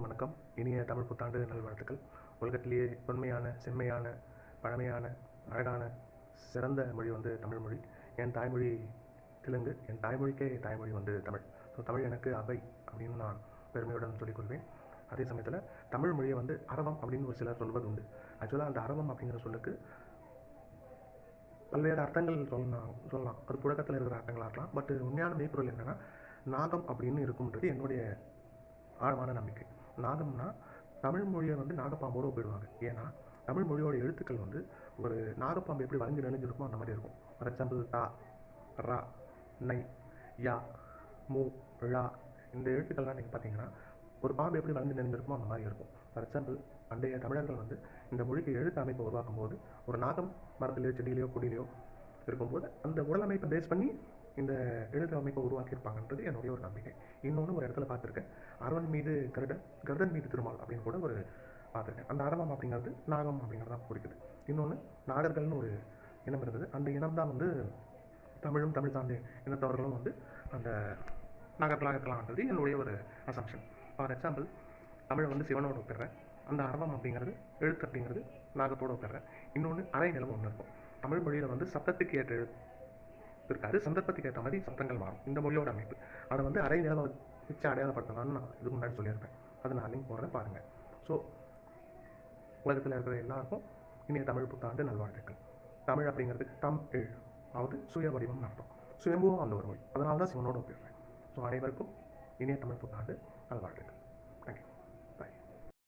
அனைவருக்கும் வணக்கம். இனிய தமிழ் புத்தாண்டு நல்வாழ்த்துக்கள். உலகத்திலேயே தொன்மையான செம்மையான பழமையான அழகான சிறந்த மொழி வந்து தமிழ் மொழி. என் தாய்மொழி தெலுங்கு என் தாய்மொழிக்கே தாய்மொழி வந்து தமிழ். ஸோ தமிழ் எனக்கு அவை அப்படின்னு நான் பெருமையுடன் சொல்லிக்கொள்வேன். அதே சமயத்தில் தமிழ் மொழியை வந்து அரவம் அப்படின்னு ஒரு சிலர் சொல்வது உண்டு ஆக்சுவலாக அந்த அரவம் அப்படிங்கிற சொல்லுக்கு பல்வேறு அர்த்தங்கள் சொல்லலாம் சொல்லலாம். அது புழக்கத்தில் இருக்கிற அர்த்தங்களாக இருக்கலாம். பட் உண்மையான மெய்ப்பொருள் என்னென்னா நாகம் அப்படின்னு இருக்கும்ன்றது என்னுடைய ஆழமான நம்பிக்கை. நாகம்னா தமிழ் மொழியை வந்து நாகப்பாம்போடு ஒப்பிடுவாங்க. ஏன்னா தமிழ் மொழியோட எழுத்துக்கள் வந்து ஒரு நாகப்பாம்பு எப்படி வளைஞ்சு நெளிஞ்சிருக்குமோ அந்த மாதிரி இருக்கும். ஃபார் எக்ஸாம்பிள் தா ரா நை யா மூ ழா இந்த எழுத்துக்கள்லாம் நீங்கள் பார்த்தீங்கன்னா ஒரு பாம்பு எப்படி வளைஞ்சு நெளிஞ்சிருக்குமோ அந்த மாதிரி இருக்கும். ஃபார் எக்ஸாம்பிள் பண்டைய தமிழர்கள் வந்து இந்த மொழிக்கு எழுத்து அமைப்பை உருவாக்கும் போது ஒரு நாகம் மரத்திலேயோ செடியிலையோ கொடியிலையோ இருக்கும்போது அந்த உடல் அமைப்பை பேஸ் பண்ணி இந்த எழுத்து அமைப்பை உருவாக்கியிருப்பாங்கன்றது என்னுடைய ஒரு நம்பிக்கை. இன்னொன்று ஒரு இடத்துல பார்த்துருக்கேன். அரவன் மீது கருடன் கருடன் மீது திருமால் அப்படின்னு கூட ஒரு பார்த்துருக்கேன். அந்த அரவம் அப்படிங்கிறது நாகம் அப்படிங்கிறது தான் குறிக்குது. இன்னொன்று நாகர்கள்னு ஒரு இனம் இருந்தது. அந்த இனம் தான் வந்து தமிழும் தமிழ் சார்ந்த இனத்தவர்களும் வந்து அந்த நாகர்களாக இருக்கலாம்ன்றது என்னுடைய ஒரு அசம்ஷன் ஃபார் எக்ஸாம்பிள் தமிழை வந்து சிவனோட ஒப்பிடுறேன். அந்த அரவம் அப்படிங்கிறது எழுத்து அப்படிங்கிறது நாகத்தோட ஒப்பிடுறேன். இன்னொன்று அரை நிலவு ஒன்று இருக்கும். தமிழ் மொழியில் வந்து சப்தத்துக்கு ஏற்ற எழுத்து இருக்காது சந்தர்ப்பத்துக்கு ஏற்ற மாதிரி சத்தங்கள் மாறும். இந்த மொழியோட அமைப்பு. அதை வந்து அரை நிலவை வச்சு அடையாளப்படுத்தலாம்னு நான் இதுக்கு முன்னாடி சொல்லியிருப்பேன். அது நான் லிங்க் போடுறேன் பாருங்கள் ஸோ உலகத்தில் இருக்கிற எல்லாருக்கும் இனிய தமிழ் புத்தாண்டு நல்வாழ்த்துக்கள். தமிழ் அப்படிங்கிறதுக்கு தம் எழு அதாவது சுய வடிவம் அர்த்தம். சுயம்புவம் அந்த ஒரு மொழி. அதனால தான் சிவனோட ஒப்பிடுறேன் ஸோ அனைவருக்கும் இனிய தமிழ் புத்தாண்டு நல்வாழ்த்துக்கள்.